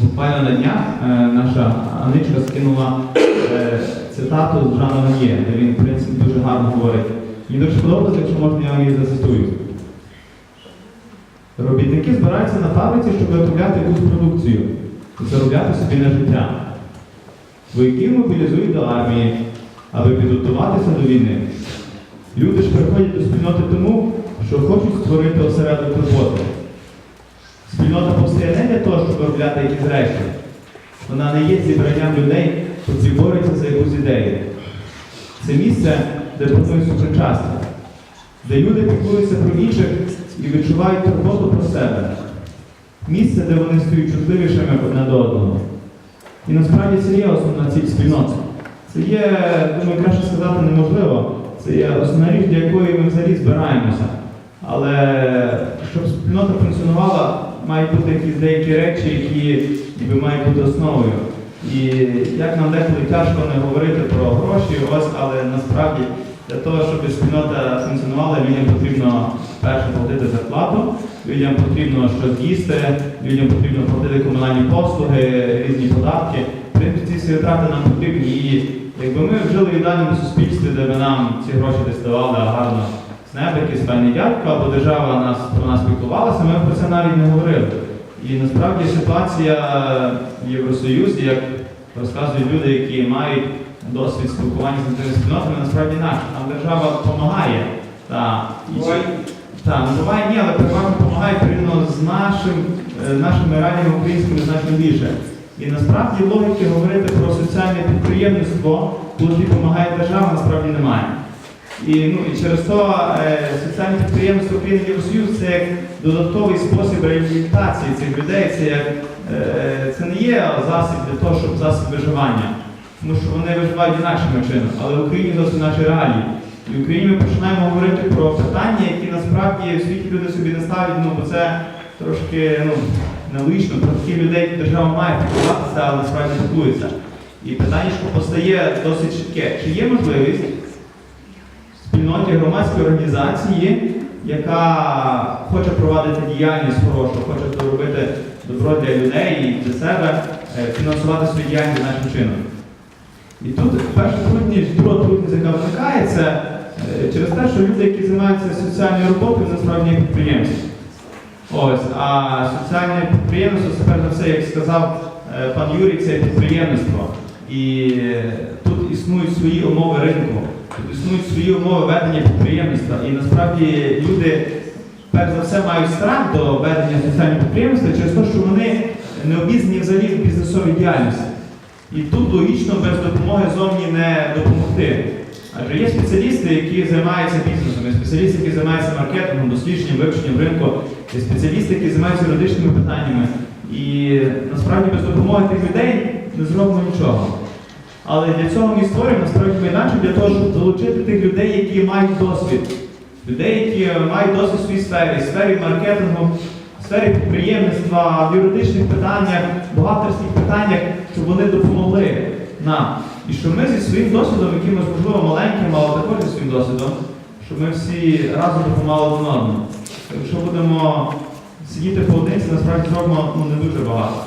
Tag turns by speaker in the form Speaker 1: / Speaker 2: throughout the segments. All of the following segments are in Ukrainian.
Speaker 1: Буквально на днях е, наша Аничка скинула е, цитату з Жана Ван'є, де він, в принципі, дуже гарно говорить. Мені дуже подобається, якщо можна, я її зацитую. Робітники збираються на фабриці, щоб виготовляти якусь продукцію і заробляти собі на життя. Вояків мобілізують до армії, аби підготуватися до війни. Люди ж приходять до спільноти тому, що хочуть створити осередок роботи. Спільнота повстає не для того, щоб виробляти якісь речі. Вона не є зібранням людей, які борються за якусь ідею. Це місце, де панує сучасне, де люди піклуються про інших і відчувають турботу про себе. Місце, де вони стають чутливішими одне до одного. І насправді це є основна ціль спільноти. Це є, думаю, краще сказати неможливо. Це є основна річ, для якої ми взагалі збираємося. Але щоб спільнота функціонувала, мають бути якісь деякі речі, які ніби мають бути основою. І як нам деколи тяжко не говорити про гроші, ось, але насправді для того, щоб спільнота функціонувала, людям потрібно перше платити зарплату, людям потрібно щось їсти, людям потрібно платити комунальні послуги, різні податки. В принципі, ці всі витрати нам потрібні. І якби ми жили в ідеальному суспільстві, де би нам ці гроші десь давали гарно з неба, якийсь певний дядько, або держава нас про нас піклувалася, ми про це навіть не говорили. І насправді ситуація в Євросоюзі, як розказують люди, які мають досвід спілкування з цими спільнотами, насправді інакше. Там держава допомагає. Та, і
Speaker 2: Буває.
Speaker 1: ну ні, але переважно допомагає порівняно з нашим, е, нашими реаліями українськими значно більше. І насправді логіки говорити про соціальне підприємництво, коли допомагає держава, насправді немає. І, ну, і через то е, соціальне підприємство України Євросоюз це як додатковий спосіб реабілітації цих людей, це, як, е, це не є засіб для того, щоб засіб виживання. Тому що вони виживають інакшими чином, але в Україні зовсім наші реалії. І в Україні ми починаємо говорити про питання, які насправді в світі люди собі не ставлять, ну бо це трошки ну, нелогічно. Про таких людей держава має піклуватися, але насправді не піклується. І питання, що постає досить чітке, чи є можливість спільноті громадської організації, яка хоче провадити діяльність хорошу, хоче робити добро для людей і для себе, е, фінансувати свою діяльність нашим чином. І тут перша трудність, друга трудність, яка виникає, це через те, що люди, які займаються соціальною роботою, насправді підприємці. Ось, а соціальне підприємство, це перш за все, як сказав е, пан Юрій, це підприємництво. І е, тут існують свої умови ринку, існують свої умови ведення підприємництва. І насправді люди, перш за все, мають страх до ведення соціального підприємства через те, що вони не обізнані взагалі в бізнесовій діяльності. І тут логічно без допомоги зовні не допомогти. Адже є спеціалісти, які займаються бізнесом, є спеціалісти, які займаються маркетингом, дослідженням, вивченням ринку, є спеціалісти, які займаються юридичними питаннями. І насправді без допомоги тих людей не зробимо нічого. Але для цього ми створюємо насправді майданчик для того, щоб залучити тих людей, які мають досвід. Людей, які мають досвід в своїй сфері, сфері маркетингу, сфері підприємництва, в юридичних питаннях, бухгалтерських питаннях, щоб вони допомогли нам. І щоб ми зі своїм досвідом, якимось можливо маленьким, але також зі своїм досвідом, щоб ми всі разом допомагали один одному. Якщо будемо сидіти поодинці, насправді зробимо ну, не дуже багато.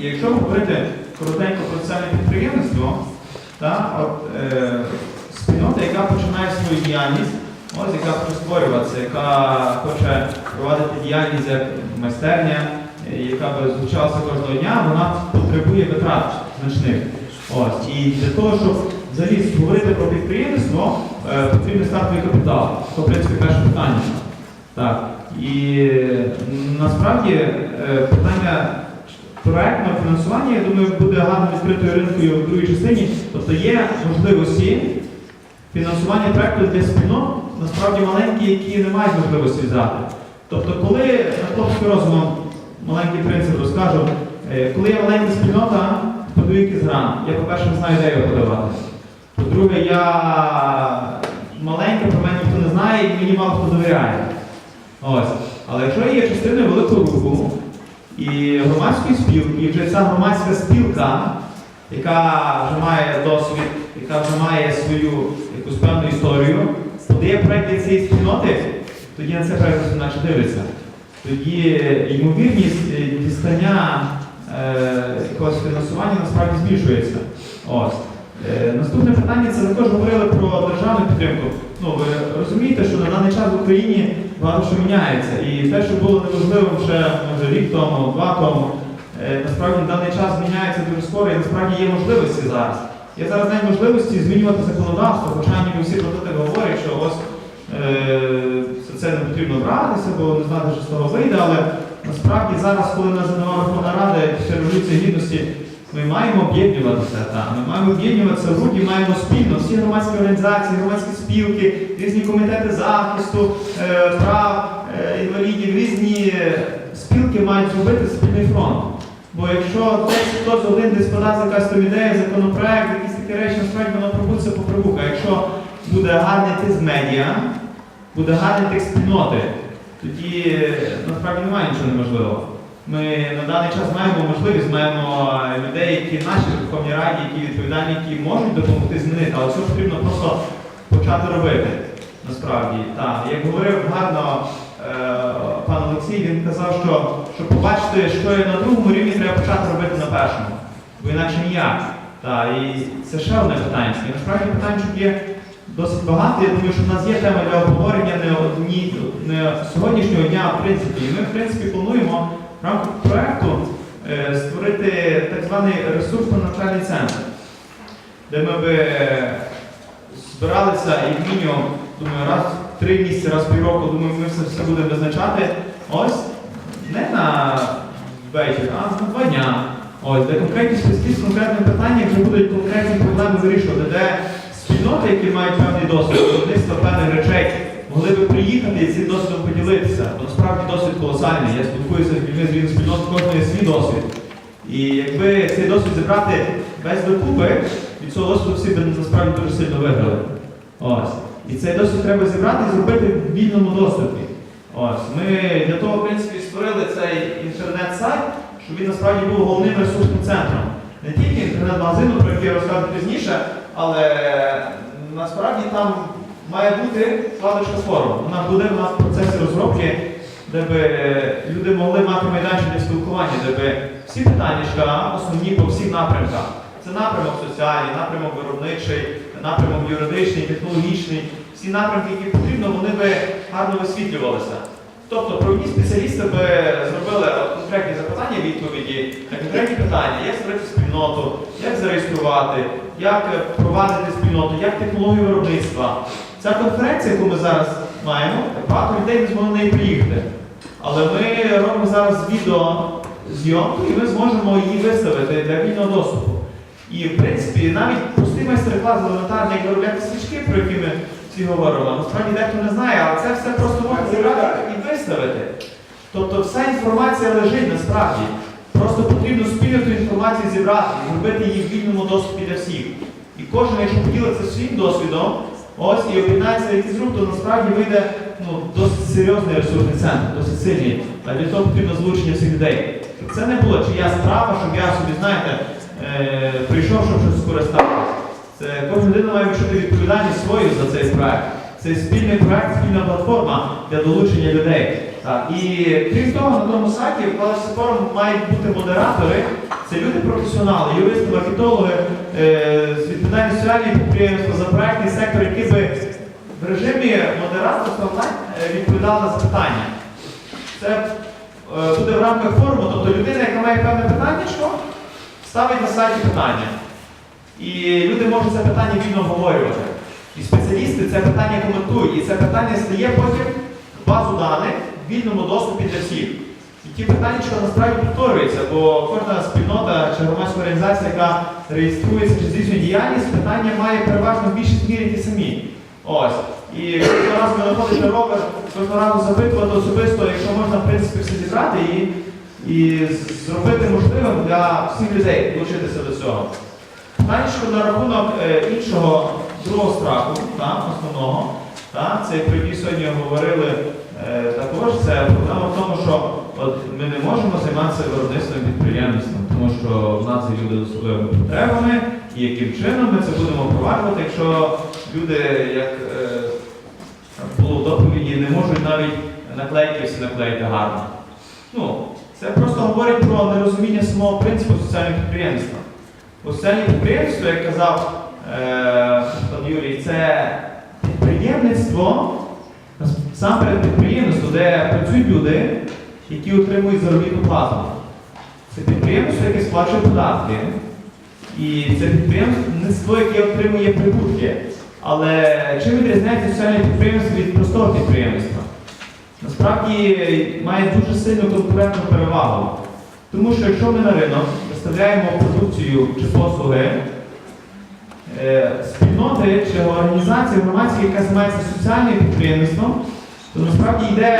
Speaker 1: І якщо говорити коротенько про соціальне підприємництво, та, от, е, спільнота, яка починає свою діяльність, ось яка хоче створюватися, яка хоче провадити діяльність як майстерня, яка би звучалася кожного дня, вона потребує витрат значних. Ось. І для того, щоб взагалі говорити про підприємництво, е, потрібен стартовий капітал. Це, в принципі, перше питання. Так. І е, насправді е, питання проектного фінансування, я думаю, буде гарно відкритою ринкою в другій частині. Тобто є можливості фінансування проекту для спільнот, насправді маленькі, які не мають можливості взяти. Тобто, коли на хлопський розумом маленький принцип розкажу, е, коли є маленька спільнота, подаю якийсь грант, я, по-перше, не знаю, де його подавати. По-друге, я маленька, про мене ніхто не знає і мені мало хто довіряє. Ось. Але якщо є частиною великого руху і громадської спілки, і вже ця громадська спілка, яка вже має досвід, яка вже має свою якусь певну історію, подає проєкт для цієї спільноти, тоді на це проєкт інакше дивиться. Тоді ймовірність дістання е, фінансування насправді збільшується. Ось. Е, Наступне питання це також говорили про державну підтримку. Ну, ви розумієте, що на даний час в Україні багато що міняється. І те, що було неможливим ще може рік тому, два тому, е, насправді на даний час зміняється дуже скоро і насправді є можливості зараз. Є зараз навіть можливості змінювати законодавство, хоча ніби всі про це говорять, що ось е, це не потрібно братися, бо не знати, що з того вийде, але насправді зараз, коли нас нова Верховна Рада після революції гідності, ми маємо об'єднуватися, так, ми маємо об'єднуватися в руки, маємо спільно всі громадські організації, громадські спілки, різні комітети захисту, е, прав е, інвалідів, різні спілки мають зробити спільний фронт. Бо якщо хтось один десь подасть якась там ідея, законопроект, якісь такі речі, насправді воно пробудеться по прибуха. Якщо буде гарний тиск медіа, буде гарний спільноти, тоді е, насправді немає нічого неможливого. Ми на даний час маємо можливість, маємо е, людей, які в нашій Верховній Раді, які відповідальні, які можуть допомогти змінити, але це потрібно просто почати робити. Насправді, так. Як говорив гарно е, пан Олексій, він казав, що щоб побачити, що є на другому рівні, треба почати робити на першому. Бо інакше ніяк. Так, і це ще одне питання. І насправді питань є досить багато. Я думаю, що в нас є тема для обговорення не одні не сьогоднішнього дня, в принципі. І ми, в принципі, плануємо в рамках проекту е, створити так званий ресурсно-навчальний центр, де ми би е, збиралися і мінімум, думаю, раз в три місяці, раз в півроку, думаю, ми все, все будемо визначати. Ось не на вечір, а на два дня. Ось, де конкретні списки з конкретними питаннями вже будуть конкретні проблеми вирішувати, де спільноти, які мають певний досвід, виробництва певних речей, могли би приїхати і поділитися. Бо насправді досвід колосальний. Я спілкуюся з людьми з різних спільнот, є свій досвід. І якби цей досвід зібрати без докупи, від цього досвіду всі б насправді дуже сильно виграли. Ось. І цей досвід треба зібрати і зробити в вільному доступі. Ось. Ми для того, в принципі, створили цей інтернет-сайт, щоб він насправді був головним ресурсним центром. Не тільки інтернет-магазину, про який я розкажу пізніше, але насправді там має бути вкладочка з форуму. Вона буде в нас в процесі розробки, де би люди могли мати майданчик для спілкування, де би всі питання основні по всіх напрямках. Це напрямок соціальний, напрямок виробничий, напрямок юридичний, технологічний. Всі напрямки, які потрібно, вони би гарно висвітлювалися. Тобто провідні спеціалісти би зробили конкретні запитання, відповіді на конкретні питання, як створити спільноту, як зареєструвати, як е, провадити спільноту, як технологію виробництва. Ця конференція, яку ми зараз маємо, багато людей не змогли на неї приїхати. Але ми робимо зараз відеозйомку і ми зможемо її виставити для вільного доступу. І в принципі навіть простий майстер-клас елементарний, як виробляти свічки, про які ми всі говорили, насправді дехто не знає, але це все просто можна зібрати і виставити. Тобто вся інформація лежить насправді. Просто потрібно спільно ту інформацію зібрати і зробити її в вільному доступі для всіх. І кожен, якщо поділиться своїм досвідом, ось і об'єднається якийсь рух, то насправді вийде ну, досить серйозний ресурсний центр, досить сильний. А для того потрібно залучення всіх людей. Щоб це не було чия справа, щоб я собі, знаєте, е, прийшов, щоб щось скористатися. Це кожна людина має відчути відповідальність свою за цей проект. Це спільний проект, спільна платформа для долучення людей. Так. І крім того, на тому сайті в форум мають бути модератори. Це люди професіонали, юристи, маркетологи, е, з відповідальністю соціальні підприємства за проектний сектор, які би в режимі модераторства е, відповідали на запитання. Це е, буде в рамках форуму, тобто людина, яка має певне питання, що ставить на сайті питання. І люди можуть це питання вільно обговорювати. І спеціалісти це питання коментують. І це питання стає потім базу даних вільному доступі для всіх. І ті питання, що насправді повторюються, бо кожна спільнота чи громадська організація, яка реєструється чи здійснює діяльність, питання має переважно в більшість мірі ті самі. Ось. І кожного разу ми знаходити ровер, кожного разу запитувати особисто, якщо можна, в принципі, все зібрати і, і зробити можливим для всіх людей долучитися до цього. Питання що на рахунок е, іншого другого страху, так, основного, так, це про який сьогодні говорили також, це проблема в тому, що от, ми не можемо займатися виробництвом підприємництвом, тому що в нас є люди з особливими потребами, і яким чином ми це будемо впроваджувати, якщо люди, як е, було в доповіді, не можуть навіть наклейки всі наклеїти гарно. Ну, це просто говорить про нерозуміння самого принципу соціального підприємництва. Бо соціальне підприємство, як казав е, пан Юрій, це підприємництво, насамперед підприємництво, де працюють люди, які отримують заробітну плату. Це підприємство, яке сплачує податки. І це підприємство, яке отримує прибутки. Але чим відрізняється соціальне підприємство від простого підприємства? Насправді має дуже сильну конкурентну перевагу. Тому що якщо ми на ринок виставляємо продукцію чи послуги, е, спільноти чи організації громадські, яка займається соціальним підприємництвом, то насправді йде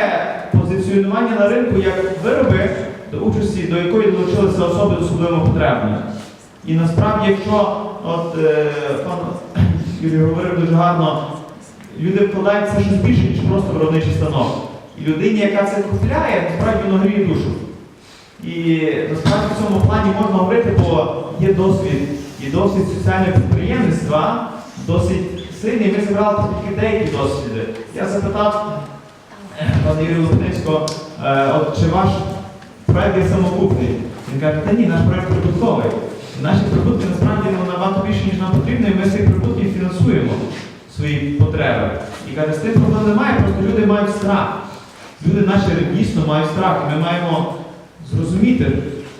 Speaker 1: позиціонування на ринку як вироби, до участі до якої долучилися особи з особливими потребами. І насправді, якщо от е, пан Юрій говорив дуже гарно, люди вкладають це щось більше, ніж просто виробничий станок. І людині, яка це купляє, насправді воно гріє душу. І насправді в цьому плані можна говорити, бо є досвід, і досвід соціального підприємництва досить сильний. Ми зібрали тільки деякі досвіди. Я запитав е, пана Юрія е, от чи ваш проект є самокупний? Він каже, та ні, наш проект прибутковий. Наші прибутки насправді ну, набагато більше, ніж нам потрібно, і ми цих прибутків фінансуємо свої потреби. І каже, з тим проблем немає, просто люди мають страх. Люди наші дійсно мають страх, і ми маємо зрозуміти.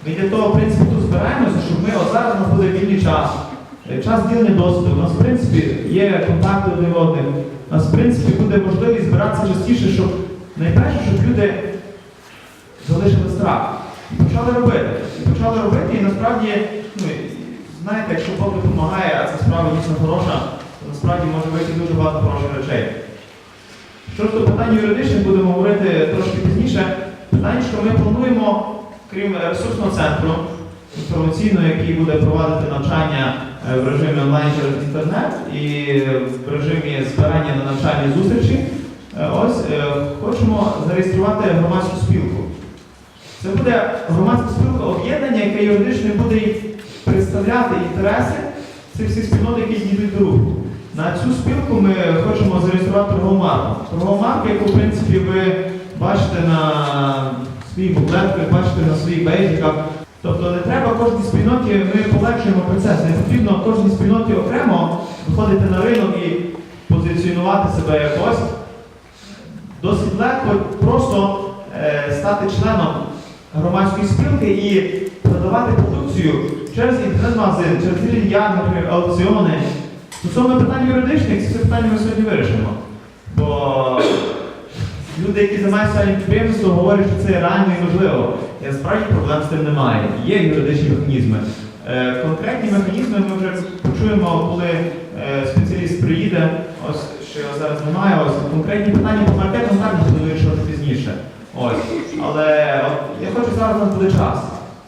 Speaker 1: Ми для того, в тут збираємося, щоб ми от зараз у вільний час. Е, Час ділення досвіду. У нас, в принципі, є контакти один одним. У нас, в принципі, буде можливість збиратися частіше, щоб найперше, щоб люди залишили страх. І почали робити. І почали робити, і насправді, ну, знаєте, якщо Бог допомагає, а ця справа дійсно хороша, то насправді може вийти дуже багато хороших речей. Що ж до питань юридичних будемо говорити трошки пізніше. Питання, що ми плануємо, крім ресурсного центру інформаційного, який буде провадити навчання е, в режимі онлайн через інтернет і в режимі збирання на навчальні зустрічі, е, ось е, хочемо зареєструвати громадську спілку. Це буде громадська спілка об'єднання, яке юридично буде представляти інтереси цих всіх спільнот, які йдуть до руху. На цю спілку ми хочемо зареєструвати торгову марку. Торгову марку, яку, в принципі, ви бачите на своїх буклетках, бачите на своїх бейджиках. Тобто не треба кожній спільноті, ми полегшуємо процес. Не потрібно кожній спільноті окремо виходити на ринок і позиціонувати себе якось. Досить легко просто е, стати членом громадської спілки і продавати продукцію через інтернет-магазин, через ярмарки, аукціони. Стосовно питань юридичних, ці питання ми сьогодні вирішимо. Бо люди, які займаються підприємством, говорять, що це реально і можливо. І насправді проблем з тим немає. Є юридичні механізми. Е, конкретні механізми ми вже почуємо, коли е, спеціаліст приїде, ось що його зараз немає. Ось конкретні питання по маркетам також буду вирішувати пізніше. Ось. Але я хочу зараз у нас буде час.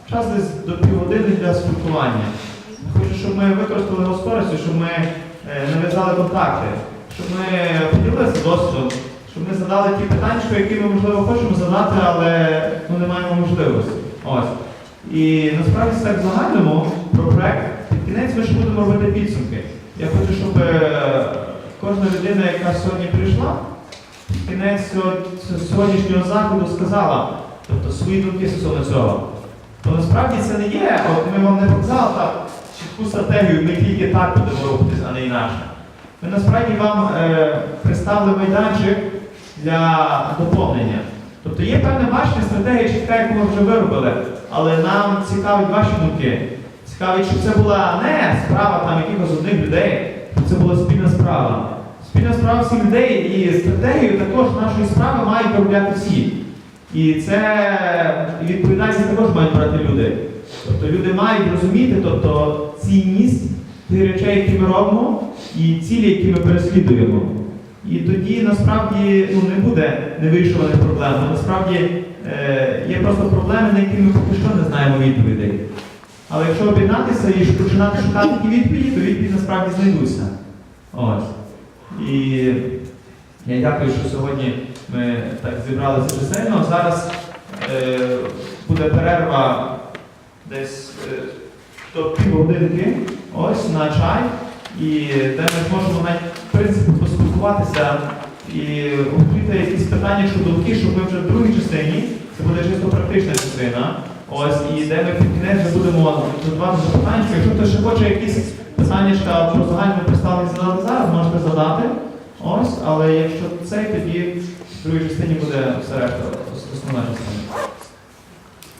Speaker 1: Час десь до півгодини для спілкування. Хочу, щоб ми використали його з щоб ми е, нав'язали контакти, щоб ми поділилися досвідом, щоб ми задали ті питання, які ми можливо хочемо задати, але ну, не маємо можливості. Ось. І насправді так загальному про проект. Під кінець ми ще будемо робити підсумки. Я хочу, щоб е, кожна людина, яка сьогодні прийшла, під кінець сьогоднішнього заходу сказала, тобто свої думки стосовно цього. То насправді це не є, от ми вам не показали так, чітку стратегію, ми тільки так будемо рухатись, а не інакше. Ми насправді вам е, представили майданчик для доповнення. Тобто є певне бачення, стратегія чітка, яку ми вже виробили, але нам цікавить ваші думки. Цікавить, щоб це була не справа там якихось одних людей, щоб це була спільна справа. Спільна справа всіх людей і стратегію також нашої справи мають виробляти всі. І це відповідальність також мають брати люди. Тобто люди мають розуміти тобто, цінність тих речей, які ми робимо, і цілі, які ми переслідуємо. І тоді насправді ну, не буде невирішуваних проблем. Насправді е, є просто проблеми, на які ми поки що не знаємо відповідей. Але якщо об'єднатися і починати шукати ті відповіді, то відповіді насправді знайдуться. Ось. І я дякую, що сьогодні ми так зібралися чисельно. Зараз е, буде перерва десь е, до півгодинки ось на чай, і де ми зможемо навіть в принципі поспілкуватися і відкрити якісь питання щодо думки, щоб ми вже в другій частині, це буде чисто практична частина, Ось і де ми під кінець вже будемо задавати запитання. Якщо хтось ще хоче якісь питання про загальну представленість задати зараз, можете задати. Ось, але якщо цей, тоді в другій частині буде все решта, основна частина.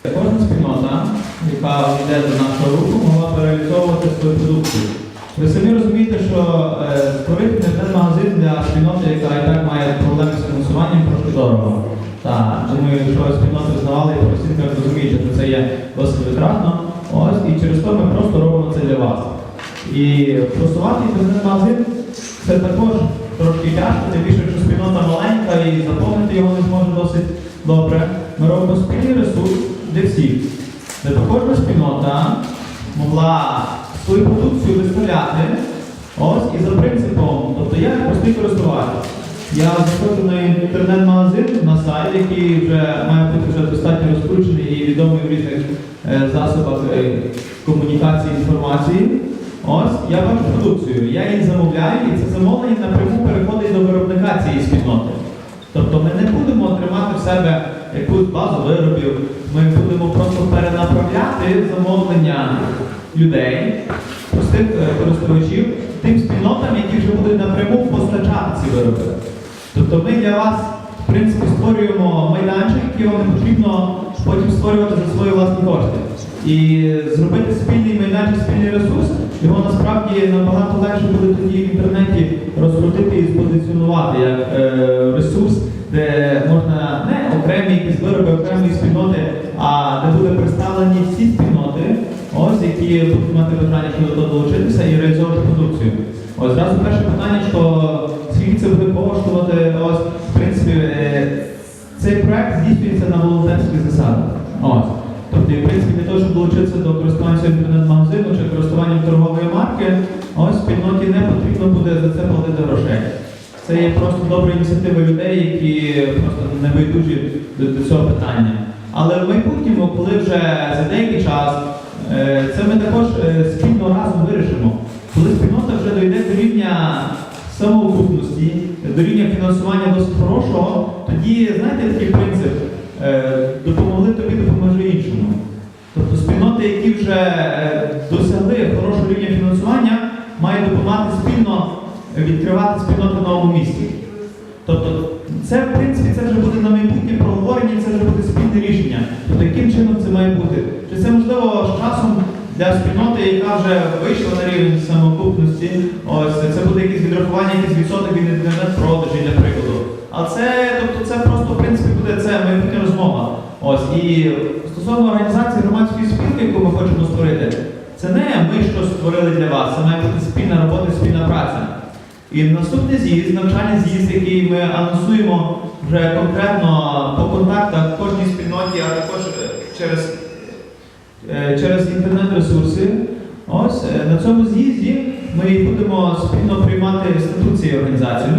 Speaker 1: Кожна спільнота, яка йде до нашого руху, могла б реалізовувати свою продукцію. Ви самі розумієте, що е, створити інтернет-магазин для спільноти, яка і так має проблеми з фінансуванням, трошки дорого. Так, думаю, що спільноти знавали і просінка розуміють, що це є досить витратно. Ось, і через то ми просто робимо це для вас. І просувати інтернет-магазин це також трошки тяжко, тим більше, якщо спільнота маленька і заповнити його не зможе досить добре. Ми робимо спільний ресурс для всіх, де кожна спільнота могла свою продукцію виставляти ось і за принципом, тобто я як простий користувач. Я заходжу на інтернет-магазин на сайт, який вже має бути вже достатньо розкручений і відомий в різних е, засобах е, комунікації інформації. Ось я бачу продукцію, я її замовляю, і це замовлення напряму переходить до виробника цієї спільноти. Тобто ми не будемо тримати в себе якусь базу виробів, ми будемо просто перенаправляти замовлення людей, простих е, користувачів, тим спільнотам, які вже будуть напряму постачати ці вироби. Тобто ми для вас, в принципі, створюємо майданчик, який вам потрібно потім створювати за свої власні кошти. І зробити спільний майданчик, спільний ресурс, його насправді набагато легше буде тоді в інтернеті розкрутити і спозиціонувати як е, ресурс, де можна не окремі якісь вироби, окремі спільноти, а де буде представлені всі спільноти, які будуть мати бажання щодо того долучитися і реалізовувати продукцію. Ось зразу перше питання, що скільки це буде коштувати, ось в принципі е, цей проект здійснюється на волонтерських засадах. Ось. Тобто, в принципі, для того, щоб долучитися до користування інтернет-магазину чи користуванням торгової марки, ось спільноті не потрібно буде за це платити грошей. Це є просто добра ініціатива людей, які просто не байдужі до, до цього питання. Але в майбутньому, коли вже за деякий час, це ми також е, спільно разом вирішимо. Коли спільнота вже дойде до рівня самоокупності, до рівня фінансування досить хорошого, тоді знаєте такий принцип е, допомогли тобі, допоможи іншому. Тобто спільноти, які вже е, досягли хорошого рівня фінансування, мають допомагати спільно відкривати спільноти в новому місті. Тобто, це в принципі це вже буде на майбутнє проговорення, це вже буде спільне рішення. Тобто, яким чином це має бути? Чи це можливо з часом для спільноти, яка вже вийшла на рівень самоокупності, ось це буде якесь відрахування, якийсь відсоток від інтернет-продажі, для прикладу. А це, тобто, це просто в принципі буде це майбутня розмова. Ось і стосовно організації громадської спілки, яку ми хочемо створити, це не ми щось створили для вас, це має бути спільна робота, спільна праця. І наступний з'їзд, навчальний з'їзд, який ми анонсуємо вже конкретно по контактах в кожній спільноті, а також е, через, е, через інтернет-ресурси. Ось е, на цьому з'їзді ми будемо спільно приймати статут цієї організації.